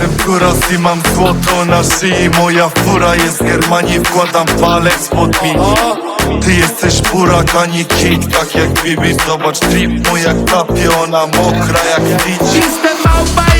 Jestem kuras i mam złoto na szyi. Moja fura jest z Germanii Wkładam palec pod mini Ty jesteś burak, a nie kit Tak jak Bibi, zobacz trip Mój jak tapiona, mokra jak Fiji Jestem małpa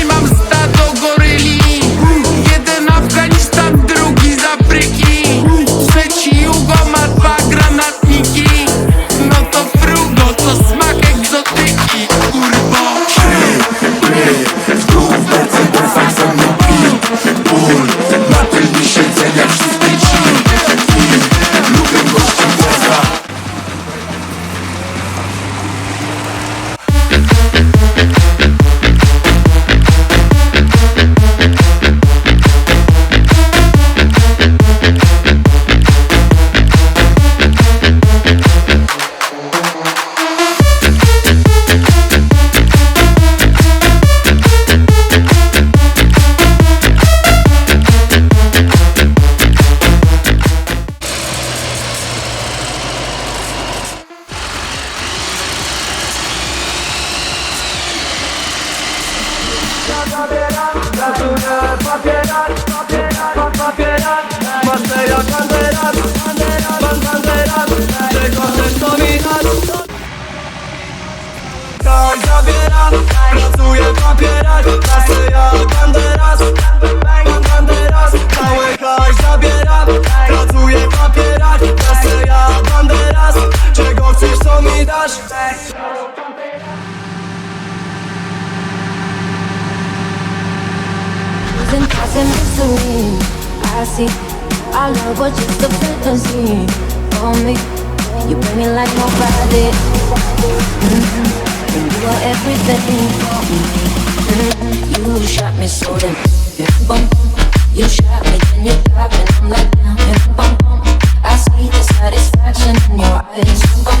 Kaj zabiera, pracuję w papierach Kasy jak banderas, banderas kaj pracuję w papierach Kasy jak banderas, czego chcesz co mi dasz? Losing and mystery. I see our love was just a fantasy for me. You bring me like nobody. Mhm. And you are everything for me. Mhm. You shot me so damn. Yeah, bum. You shot me, then you dropped, and I'm like damn. Yeah, bum, bum. I see the satisfaction in your eyes. Bum,